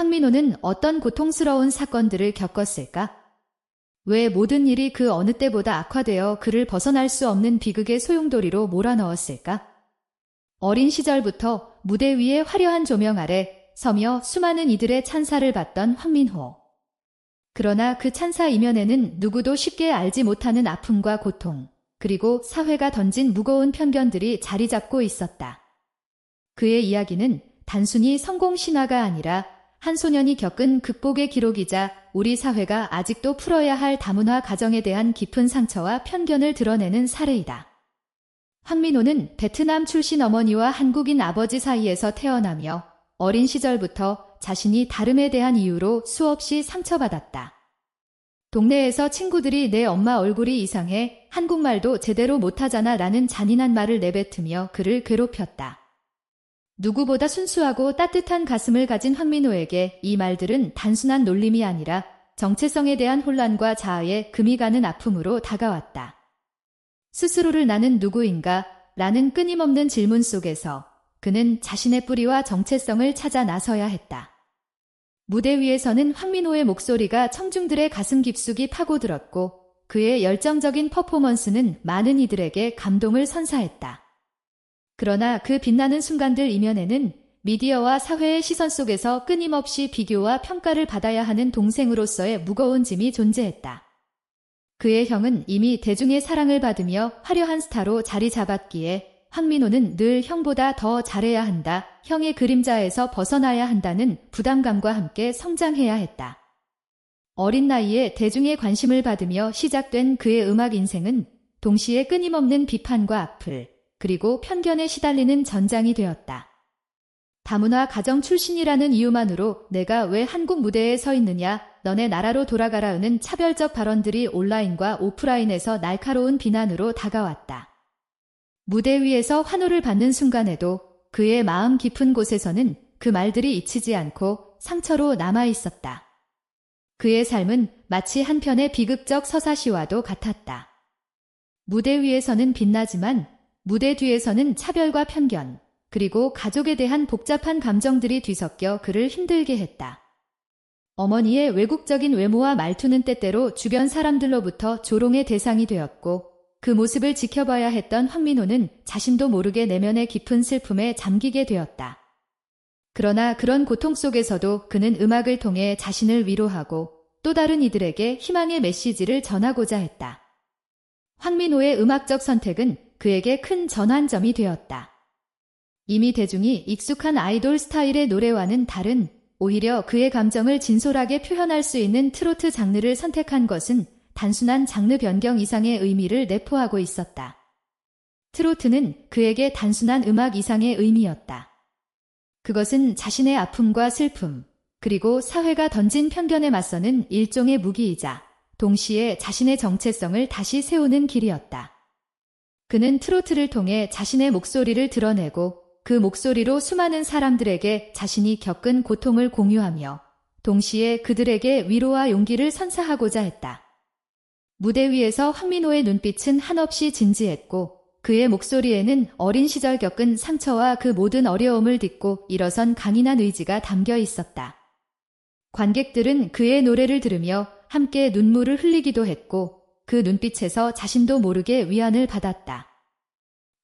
황민호는 어떤 고통스러운 사건들을 겪었을까? 왜 모든 일이 그 어느 때보다 악화되어 그를 벗어날 수 없는 비극의 소용돌이로 몰아넣었을까? 어린 시절부터 무대 위의 화려한 조명 아래 서며 수많은 이들의 찬사를 받던 황민호. 그러나 그 찬사 이면에는 누구도 쉽게 알지 못하는 아픔과 고통, 그리고 사회가 던진 무거운 편견들이 자리 잡고 있었다. 그의 이야기는 단순히 성공 신화가 아니라 한 소년이 겪은 극복의 기록이자 우리 사회가 아직도 풀어야 할 다문화 가정에 대한 깊은 상처와 편견을 드러내는 사례이다. 황민호는 베트남 출신 어머니와 한국인 아버지 사이에서 태어나며 어린 시절부터 자신이 다름에 대한 이유로 수없이 상처받았다. 동네에서 친구들이 내 엄마 얼굴이 이상해 한국말도 제대로 못하잖아 라는 잔인한 말을 내뱉으며 그를 괴롭혔다. 누구보다 순수하고 따뜻한 가슴을 가진 황민호에게 이 말들은 단순한 놀림이 아니라 정체성에 대한 혼란과 자아에 금이 가는 아픔으로 다가왔다. 스스로를 나는 누구인가? 라는 끊임없는 질문 속에서 그는 자신의 뿌리와 정체성을 찾아 나서야 했다. 무대 위에서는 황민호의 목소리가 청중들의 가슴 깊숙이 파고들었고 그의 열정적인 퍼포먼스는 많은 이들에게 감동을 선사했다. 그러나 그 빛나는 순간들 이면에는 미디어와 사회의 시선 속에서 끊임없이 비교와 평가를 받아야 하는 동생으로서의 무거운 짐이 존재했다. 그의 형은 이미 대중의 사랑을 받으며 화려한 스타로 자리 잡았기에 황민호는 늘 형보다 더 잘해야 한다, 형의 그림자에서 벗어나야 한다는 부담감과 함께 성장해야 했다. 어린 나이에 대중의 관심을 받으며 시작된 그의 음악 인생은 동시에 끊임없는 비판과 악플, 그리고 편견에 시달리는 전장이 되었다. 다문화 가정 출신이라는 이유만으로 내가 왜 한국 무대에 서 있느냐, 너네 나라로 돌아가라는 차별적 발언들이 온라인과 오프라인에서 날카로운 비난으로 다가왔다. 무대 위에서 환호를 받는 순간에도 그의 마음 깊은 곳에서는 그 말들이 잊히지 않고 상처로 남아 있었다. 그의 삶은 마치 한 편의 비극적 서사시와도 같았다. 무대 위에서는 빛나지만 무대 뒤에서는 차별과 편견, 그리고 가족에 대한 복잡한 감정들이 뒤섞여 그를 힘들게 했다. 어머니의 외국적인 외모와 말투는 때때로 주변 사람들로부터 조롱의 대상이 되었고 그 모습을 지켜봐야 했던 황민호는 자신도 모르게 내면의 깊은 슬픔에 잠기게 되었다. 그러나 그런 고통 속에서도 그는 음악을 통해 자신을 위로하고 또 다른 이들에게 희망의 메시지를 전하고자 했다. 황민호의 음악적 선택은 그에게 큰 전환점이 되었다. 이미 대중이 익숙한 아이돌 스타일의 노래와는 다른 오히려 그의 감정을 진솔하게 표현할 수 있는 트로트 장르를 선택한 것은 단순한 장르 변경 이상의 의미를 내포하고 있었다. 트로트는 그에게 단순한 음악 이상의 의미였다. 그것은 자신의 아픔과 슬픔, 그리고 사회가 던진 편견에 맞서는 일종의 무기이자 동시에 자신의 정체성을 다시 세우는 길이었다. 그는 트로트를 통해 자신의 목소리를 드러내고 그 목소리로 수많은 사람들에게 자신이 겪은 고통을 공유하며 동시에 그들에게 위로와 용기를 선사하고자 했다. 무대 위에서 황민호의 눈빛은 한없이 진지했고 그의 목소리에는 어린 시절 겪은 상처와 그 모든 어려움을 딛고 일어선 강인한 의지가 담겨 있었다. 관객들은 그의 노래를 들으며 함께 눈물을 흘리기도 했고 그 눈빛에서 자신도 모르게 위안을 받았다.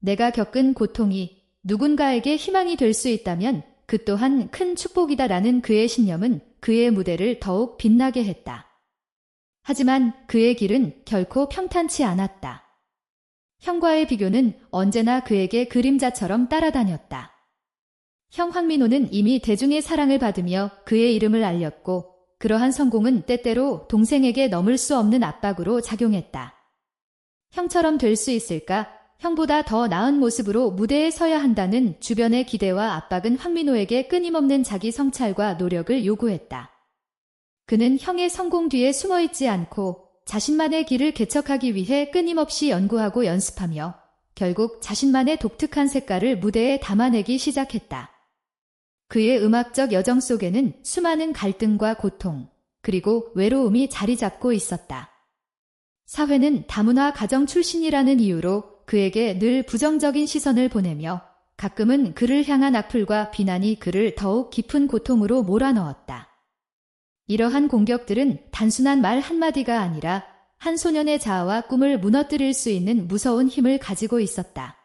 내가 겪은 고통이 누군가에게 희망이 될 수 있다면 그 또한 큰 축복이다라는 그의 신념은 그의 무대를 더욱 빛나게 했다. 하지만 그의 길은 결코 평탄치 않았다. 형과의 비교는 언제나 그에게 그림자처럼 따라다녔다. 형 황민호는 이미 대중의 사랑을 받으며 그의 이름을 알렸고 그러한 성공은 때때로 동생에게 넘을 수 없는 압박으로 작용했다. 형처럼 될 수 있을까? 형보다 더 나은 모습으로 무대에 서야 한다는 주변의 기대와 압박은 황민호에게 끊임없는 자기 성찰과 노력을 요구했다. 그는 형의 성공 뒤에 숨어 있지 않고 자신만의 길을 개척하기 위해 끊임없이 연구하고 연습하며 결국 자신만의 독특한 색깔을 무대에 담아내기 시작했다. 그의 음악적 여정 속에는 수많은 갈등과 고통, 그리고 외로움이 자리 잡고 있었다. 사회는 다문화 가정 출신이라는 이유로 그에게 늘 부정적인 시선을 보내며 가끔은 그를 향한 악플과 비난이 그를 더욱 깊은 고통으로 몰아넣었다. 이러한 공격들은 단순한 말 한마디가 아니라 한 소년의 자아와 꿈을 무너뜨릴 수 있는 무서운 힘을 가지고 있었다.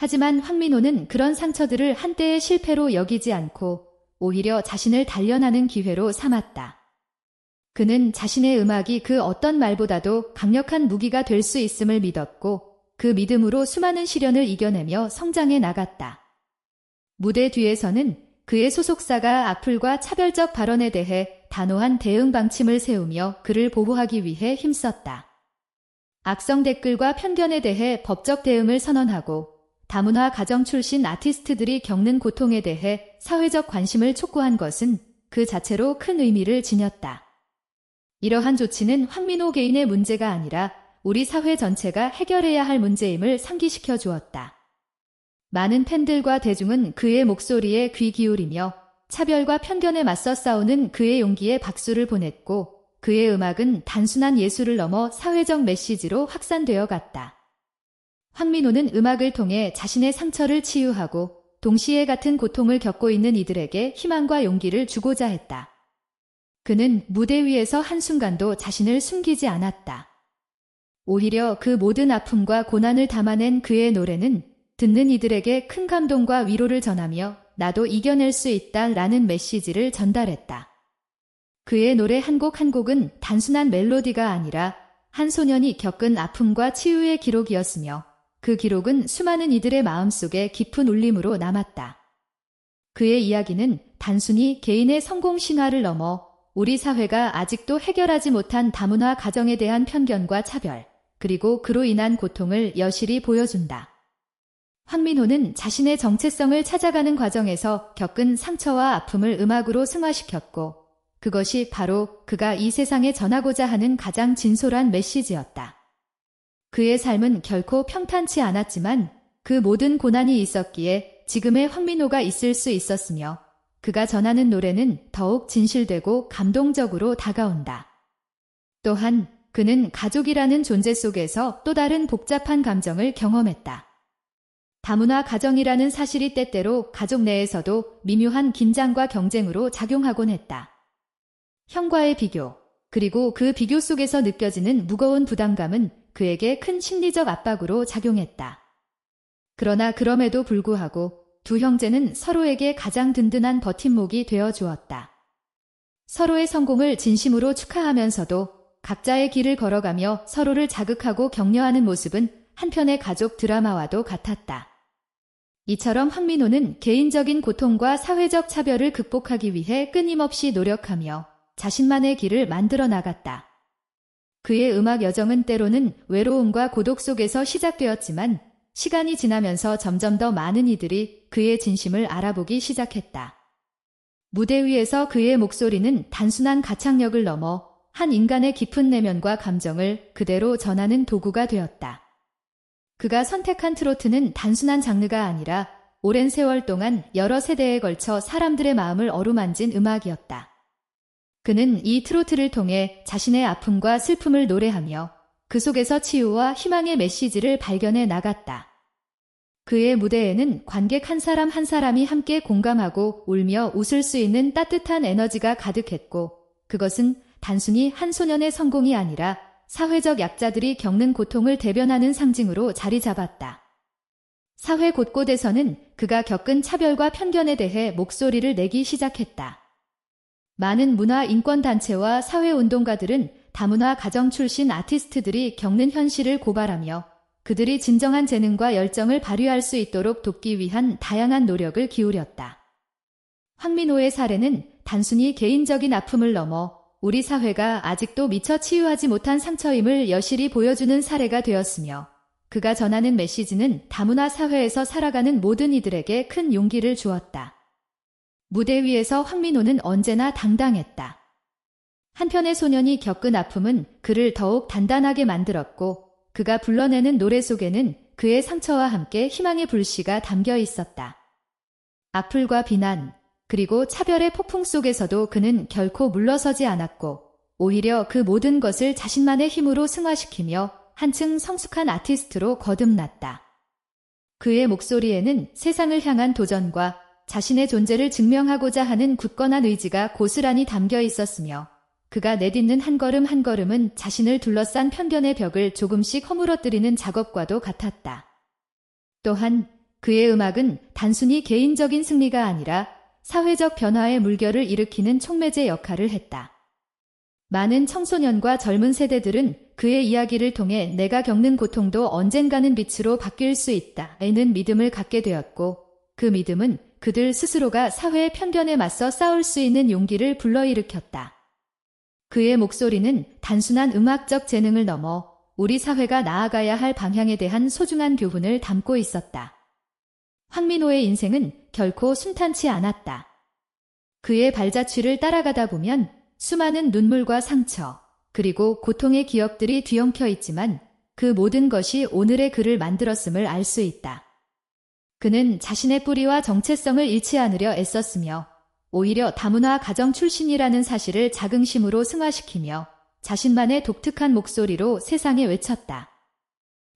하지만 황민호는 그런 상처들을 한때의 실패로 여기지 않고 오히려 자신을 단련하는 기회로 삼았다. 그는 자신의 음악이 그 어떤 말보다도 강력한 무기가 될 수 있음을 믿었고 그 믿음으로 수많은 시련을 이겨내며 성장해 나갔다. 무대 뒤에서는 그의 소속사가 악플과 차별적 발언에 대해 단호한 대응 방침을 세우며 그를 보호하기 위해 힘썼다. 악성 댓글과 편견에 대해 법적 대응을 선언하고 다문화 가정 출신 아티스트들이 겪는 고통에 대해 사회적 관심을 촉구한 것은 그 자체로 큰 의미를 지녔다. 이러한 조치는 황민호 개인의 문제가 아니라 우리 사회 전체가 해결해야 할 문제임을 상기시켜 주었다. 많은 팬들과 대중은 그의 목소리에 귀 기울이며 차별과 편견에 맞서 싸우는 그의 용기에 박수를 보냈고 그의 음악은 단순한 예술을 넘어 사회적 메시지로 확산되어 갔다. 황민호는 음악을 통해 자신의 상처를 치유하고 동시에 같은 고통을 겪고 있는 이들에게 희망과 용기를 주고자 했다. 그는 무대 위에서 한순간도 자신을 숨기지 않았다. 오히려 그 모든 아픔과 고난을 담아낸 그의 노래는 듣는 이들에게 큰 감동과 위로를 전하며 나도 이겨낼 수 있다 라는 메시지를 전달했다. 그의 노래 한 곡 한 곡은 단순한 멜로디가 아니라 한 소년이 겪은 아픔과 치유의 기록이었으며 그 기록은 수많은 이들의 마음속에 깊은 울림으로 남았다. 그의 이야기는 단순히 개인의 성공 신화를 넘어 우리 사회가 아직도 해결하지 못한 다문화 가정에 대한 편견과 차별, 그리고 그로 인한 고통을 여실히 보여준다. 황민호는 자신의 정체성을 찾아가는 과정에서 겪은 상처와 아픔을 음악으로 승화시켰고, 그것이 바로 그가 이 세상에 전하고자 하는 가장 진솔한 메시지였다. 그의 삶은 결코 평탄치 않았지만 그 모든 고난이 있었기에 지금의 황민호가 있을 수 있었으며 그가 전하는 노래는 더욱 진실되고 감동적으로 다가온다. 또한 그는 가족이라는 존재 속에서 또 다른 복잡한 감정을 경험했다. 다문화 가정이라는 사실이 때때로 가족 내에서도 미묘한 긴장과 경쟁으로 작용하곤 했다. 형과의 비교, 그리고 그 비교 속에서 느껴지는 무거운 부담감은 그에게 큰 심리적 압박으로 작용했다. 그러나 그럼에도 불구하고 두 형제는 서로에게 가장 든든한 버팀목이 되어 주었다. 서로의 성공을 진심으로 축하하면서도 각자의 길을 걸어가며 서로를 자극하고 격려하는 모습은 한편의 가족 드라마와도 같았다. 이처럼 황민호는 개인적인 고통과 사회적 차별을 극복하기 위해 끊임없이 노력하며 자신만의 길을 만들어 나갔다. 그의 음악 여정은 때로는 외로움과 고독 속에서 시작되었지만 시간이 지나면서 점점 더 많은 이들이 그의 진심을 알아보기 시작했다. 무대 위에서 그의 목소리는 단순한 가창력을 넘어 한 인간의 깊은 내면과 감정을 그대로 전하는 도구가 되었다. 그가 선택한 트로트는 단순한 장르가 아니라 오랜 세월 동안 여러 세대에 걸쳐 사람들의 마음을 어루만진 음악이었다. 그는 이 트로트를 통해 자신의 아픔과 슬픔을 노래하며 그 속에서 치유와 희망의 메시지를 발견해 나갔다. 그의 무대에는 관객 한 사람 한 사람이 함께 공감하고 울며 웃을 수 있는 따뜻한 에너지가 가득했고 그것은 단순히 한 소년의 성공이 아니라 사회적 약자들이 겪는 고통을 대변하는 상징으로 자리 잡았다. 사회 곳곳에서는 그가 겪은 차별과 편견에 대해 목소리를 내기 시작했다. 많은 문화 인권 단체와 사회 운동가들은 다문화 가정 출신 아티스트들이 겪는 현실을 고발하며 그들이 진정한 재능과 열정을 발휘할 수 있도록 돕기 위한 다양한 노력을 기울였다. 황민호의 사례는 단순히 개인적인 아픔을 넘어 우리 사회가 아직도 미처 치유하지 못한 상처임을 여실히 보여주는 사례가 되었으며 그가 전하는 메시지는 다문화 사회에서 살아가는 모든 이들에게 큰 용기를 주었다. 무대 위에서 황민호는 언제나 당당했다. 한편의 소년이 겪은 아픔은 그를 더욱 단단하게 만들었고 그가 불러내는 노래 속에는 그의 상처와 함께 희망의 불씨가 담겨 있었다. 악플과 비난, 그리고 차별의 폭풍 속에서도 그는 결코 물러서지 않았고 오히려 그 모든 것을 자신만의 힘으로 승화시키며 한층 성숙한 아티스트로 거듭났다. 그의 목소리에는 세상을 향한 도전과 자신의 존재를 증명하고자 하는 굳건한 의지가 고스란히 담겨 있었으며 그가 내딛는 한 걸음 한 걸음은 자신을 둘러싼 편견의 벽을 조금씩 허물어뜨리는 작업과도 같았다. 또한 그의 음악은 단순히 개인적인 승리가 아니라 사회적 변화의 물결을 일으키는 촉매제 역할을 했다. 많은 청소년과 젊은 세대들은 그의 이야기를 통해 내가 겪는 고통도 언젠가는 빛으로 바뀔 수 있다. 에는 믿음을 갖게 되었고 그 믿음은 그들 스스로가 사회의 편견에 맞서 싸울 수 있는 용기를 불러일으켰다. 그의 목소리는 단순한 음악적 재능을 넘어 우리 사회가 나아가야 할 방향에 대한 소중한 교훈을 담고 있었다. 황민호의 인생은 결코 순탄치 않았다. 그의 발자취를 따라가다 보면 수많은 눈물과 상처, 그리고 고통의 기억들이 뒤엉켜 있지만 그 모든 것이 오늘의 그를 만들었음을 알 수 있다. 그는 자신의 뿌리와 정체성을 잃지 않으려 애썼으며 오히려 다문화 가정 출신이라는 사실을 자긍심으로 승화시키며 자신만의 독특한 목소리로 세상에 외쳤다.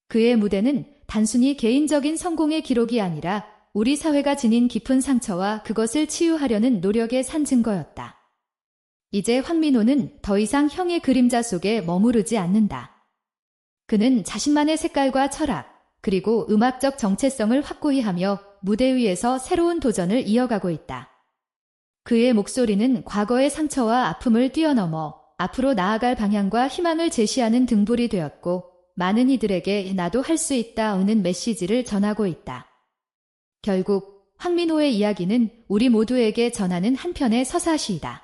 그의 무대는 단순히 개인적인 성공의 기록이 아니라 우리 사회가 지닌 깊은 상처와 그것을 치유하려는 노력의 산 증거였다. 이제 황민호는 더 이상 형의 그림자 속에 머무르지 않는다. 그는 자신만의 색깔과 철학, 그리고 음악적 정체성을 확고히 하며 무대 위에서 새로운 도전을 이어가고 있다. 그의 목소리는 과거의 상처와 아픔을 뛰어넘어 앞으로 나아갈 방향과 희망을 제시하는 등불이 되었고 많은 이들에게 나도 할 수 있다는 메시지를 전하고 있다. 결국 황민호의 이야기는 우리 모두에게 전하는 한편의 서사시이다.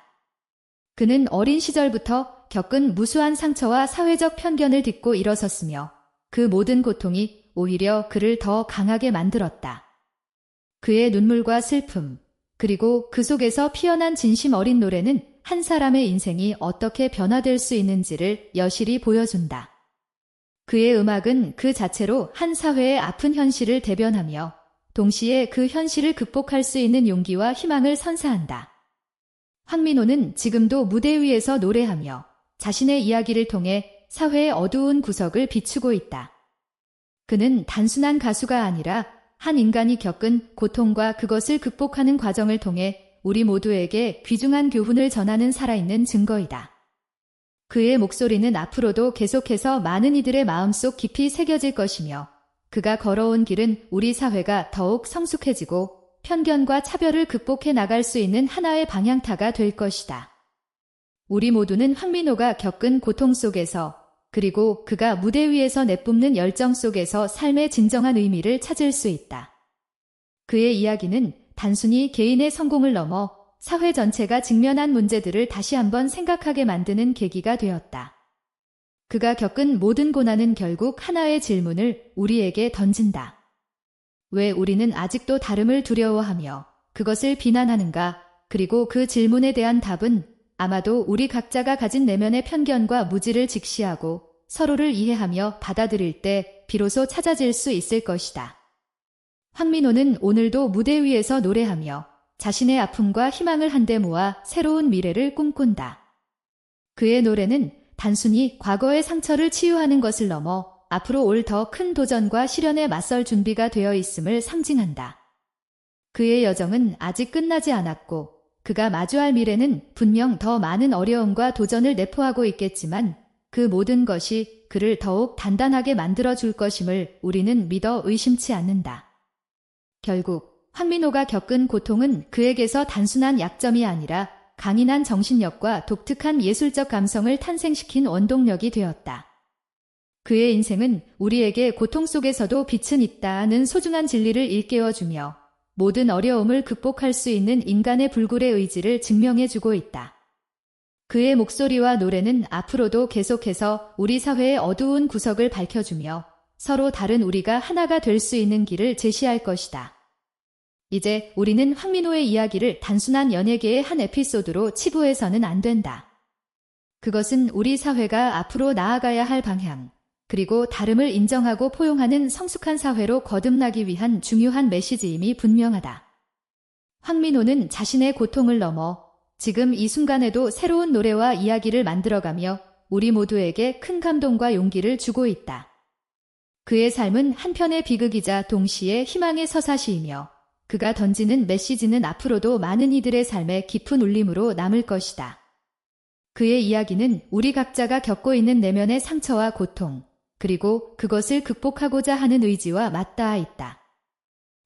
그는 어린 시절부터 겪은 무수한 상처와 사회적 편견을 딛고 일어섰으며 그 모든 고통이 오히려 그를 더 강하게 만들었다. 그의 눈물과 슬픔, 그리고 그 속에서 피어난 진심 어린 노래는 한 사람의 인생이 어떻게 변화될 수 있는지를 여실히 보여준다. 그의 음악은 그 자체로 한 사회의 아픈 현실을 대변하며 동시에 그 현실을 극복할 수 있는 용기와 희망을 선사한다. 황민호는 지금도 무대 위에서 노래하며 자신의 이야기를 통해 사회의 어두운 구석을 비추고 있다. 그는 단순한 가수가 아니라 한 인간이 겪은 고통과 그것을 극복하는 과정을 통해 우리 모두에게 귀중한 교훈을 전하는 살아있는 증거이다. 그의 목소리는 앞으로도 계속해서 많은 이들의 마음속 깊이 새겨질 것이며 그가 걸어온 길은 우리 사회가 더욱 성숙해지고 편견과 차별을 극복해 나갈 수 있는 하나의 방향타가 될 것이다. 우리 모두는 황민호가 겪은 고통 속에서 그리고 그가 무대 위에서 내뿜는 열정 속에서 삶의 진정한 의미를 찾을 수 있다. 그의 이야기는 단순히 개인의 성공을 넘어 사회 전체가 직면한 문제들을 다시 한번 생각하게 만드는 계기가 되었다. 그가 겪은 모든 고난은 결국 하나의 질문을 우리에게 던진다. 왜 우리는 아직도 다름을 두려워하며 그것을 비난하는가? 그리고 그 질문에 대한 답은 아마도 우리 각자가 가진 내면의 편견과 무지를 직시하고 서로를 이해하며 받아들일 때 비로소 찾아질 수 있을 것이다. 황민호는 오늘도 무대 위에서 노래하며 자신의 아픔과 희망을 한데 모아 새로운 미래를 꿈꾼다. 그의 노래는 단순히 과거의 상처를 치유하는 것을 넘어 앞으로 올 더 큰 도전과 시련에 맞설 준비가 되어 있음을 상징한다. 그의 여정은 아직 끝나지 않았고 그가 마주할 미래는 분명 더 많은 어려움과 도전을 내포하고 있겠지만 그 모든 것이 그를 더욱 단단하게 만들어 줄 것임을 우리는 믿어 의심치 않는다. 결국 황민호가 겪은 고통은 그에게서 단순한 약점이 아니라 강인한 정신력과 독특한 예술적 감성을 탄생시킨 원동력이 되었다. 그의 인생은 우리에게 고통 속에서도 빛은 있다는 소중한 진리를 일깨워주며 모든 어려움을 극복할 수 있는 인간의 불굴의 의지를 증명해주고 있다. 그의 목소리와 노래는 앞으로도 계속해서 우리 사회의 어두운 구석을 밝혀주며 서로 다른 우리가 하나가 될 수 있는 길을 제시할 것이다. 이제 우리는 황민호의 이야기를 단순한 연예계의 한 에피소드로 치부해서는 안 된다. 그것은 우리 사회가 앞으로 나아가야 할 방향, 그리고 다름을 인정하고 포용하는 성숙한 사회로 거듭나기 위한 중요한 메시지임이 분명하다. 황민호는 자신의 고통을 넘어 지금 이 순간에도 새로운 노래와 이야기를 만들어가며 우리 모두에게 큰 감동과 용기를 주고 있다. 그의 삶은 한편의 비극이자 동시에 희망의 서사시이며 그가 던지는 메시지는 앞으로도 많은 이들의 삶에 깊은 울림으로 남을 것이다. 그의 이야기는 우리 각자가 겪고 있는 내면의 상처와 고통, 그리고 그것을 극복하고자 하는 의지와 맞닿아 있다.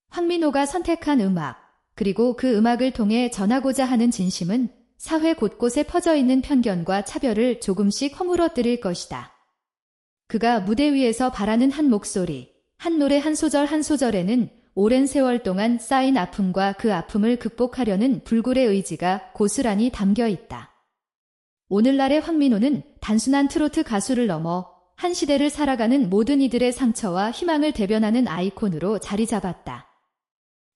황민호가 선택한 음악, 그리고 그 음악을 통해 전하고자 하는 진심은 사회 곳곳에 퍼져 있는 편견과 차별을 조금씩 허물어뜨릴 것이다. 그가 무대 위에서 바라는 한 목소리, 한 노래 한 소절 한 소절에는 오랜 세월 동안 쌓인 아픔과 그 아픔을 극복하려는 불굴의 의지가 고스란히 담겨 있다. 오늘날의 황민호는 단순한 트로트 가수를 넘어 한 시대를 살아가는 모든 이들의 상처와 희망을 대변하는 아이콘으로 자리 잡았다.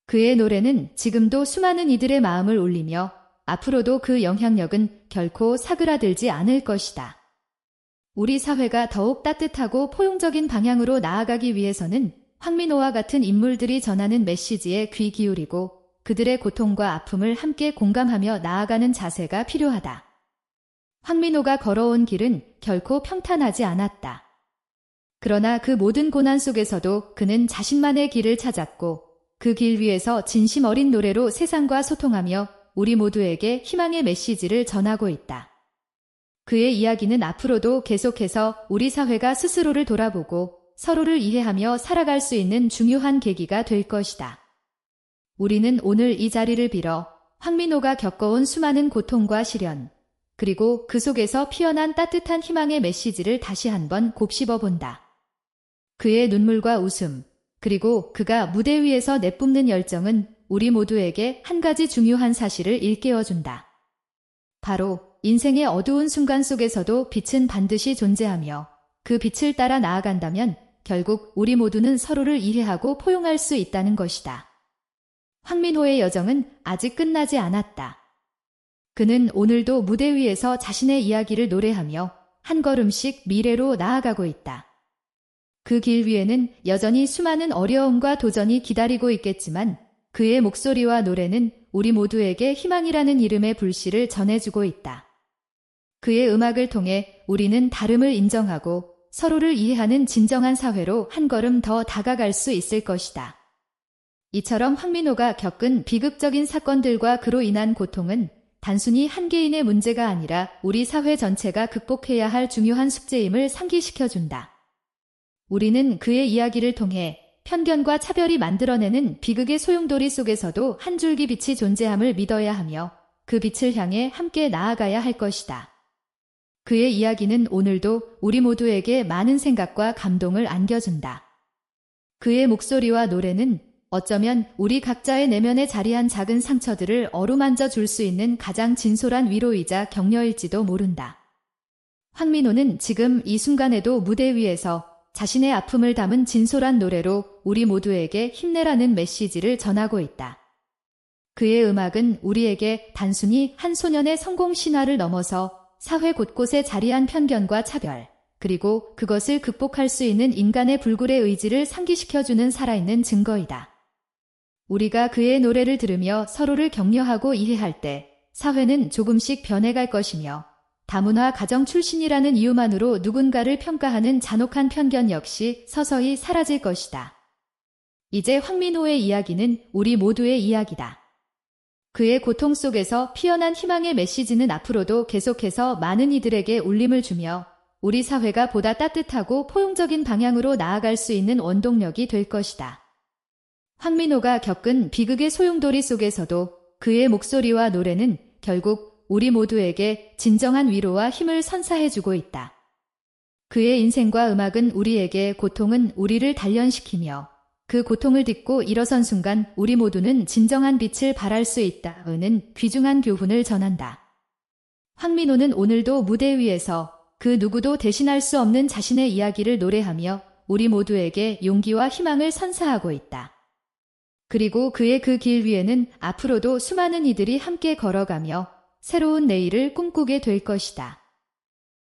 그의 노래는 지금도 수많은 이들의 마음을 울리며 앞으로도 그 영향력은 결코 사그라들지 않을 것이다. 우리 사회가 더욱 따뜻하고 포용적인 방향으로 나아가기 위해서는 황민호와 같은 인물들이 전하는 메시지에 귀 기울이고 그들의 고통과 아픔을 함께 공감하며 나아가는 자세가 필요하다. 황민호가 걸어온 길은 결코 평탄하지 않았다. 그러나 그 모든 고난 속에서도 그는 자신만의 길을 찾았고 그 길 위에서 진심 어린 노래로 세상과 소통하며 우리 모두에게 희망의 메시지를 전하고 있다. 그의 이야기는 앞으로도 계속해서 우리 사회가 스스로를 돌아보고 서로를 이해하며 살아갈 수 있는 중요한 계기가 될 것이다. 우리는 오늘 이 자리를 빌어 황민호가 겪어온 수많은 고통과 시련, 그리고 그 속에서 피어난 따뜻한 희망의 메시지를 다시 한번 곱씹어 본다. 그의 눈물과 웃음, 그리고 그가 무대 위에서 내뿜는 열정은 우리 모두에게 한 가지 중요한 사실을 일깨워준다. 바로 인생의 어두운 순간 속에서도 빛은 반드시 존재하며 그 빛을 따라 나아간다면 결국 우리 모두는 서로를 이해하고 포용할 수 있다는 것이다. 황민호의 여정은 아직 끝나지 않았다. 그는 오늘도 무대 위에서 자신의 이야기를 노래하며 한 걸음씩 미래로 나아가고 있다. 그 길 위에는 여전히 수많은 어려움과 도전이 기다리고 있겠지만 그의 목소리와 노래는 우리 모두에게 희망이라는 이름의 불씨를 전해주고 있다. 그의 음악을 통해 우리는 다름을 인정하고 서로를 이해하는 진정한 사회로 한 걸음 더 다가갈 수 있을 것이다. 이처럼 황민호가 겪은 비극적인 사건들과 그로 인한 고통은 단순히 한 개인의 문제가 아니라 우리 사회 전체가 극복해야 할 중요한 숙제임을 상기시켜준다. 우리는 그의 이야기를 통해 편견과 차별이 만들어내는 비극의 소용돌이 속에서도 한 줄기 빛이 존재함을 믿어야 하며 그 빛을 향해 함께 나아가야 할 것이다. 그의 이야기는 오늘도 우리 모두에게 많은 생각과 감동을 안겨준다. 그의 목소리와 노래는 어쩌면 우리 각자의 내면에 자리한 작은 상처들을 어루만져 줄 수 있는 가장 진솔한 위로이자 격려일지도 모른다. 황민호는 지금 이 순간에도 무대 위에서 자신의 아픔을 담은 진솔한 노래로 우리 모두에게 힘내라는 메시지를 전하고 있다. 그의 음악은 우리에게 단순히 한 소년의 성공 신화를 넘어서 사회 곳곳에 자리한 편견과 차별, 그리고 그것을 극복할 수 있는 인간의 불굴의 의지를 상기시켜주는 살아있는 증거이다. 우리가 그의 노래를 들으며 서로를 격려하고 이해할 때 사회는 조금씩 변해갈 것이며 다문화 가정 출신이라는 이유만으로 누군가를 평가하는 잔혹한 편견 역시 서서히 사라질 것이다. 이제 황민호의 이야기는 우리 모두의 이야기다. 그의 고통 속에서 피어난 희망의 메시지는 앞으로도 계속해서 많은 이들에게 울림을 주며 우리 사회가 보다 따뜻하고 포용적인 방향으로 나아갈 수 있는 원동력이 될 것이다. 황민호가 겪은 비극의 소용돌이 속에서도 그의 목소리와 노래는 결국 우리 모두에게 진정한 위로와 힘을 선사해주고 있다. 그의 인생과 음악은 우리에게 고통은 우리를 단련시키며 그 고통을 딛고 일어선 순간 우리 모두는 진정한 빛을 발할 수 있다는 귀중한 교훈을 전한다. 황민호는 오늘도 무대 위에서 그 누구도 대신할 수 없는 자신의 이야기를 노래하며 우리 모두에게 용기와 희망을 선사하고 있다. 그리고 그의 그 길 위에는 앞으로도 수많은 이들이 함께 걸어가며 새로운 내일을 꿈꾸게 될 것이다.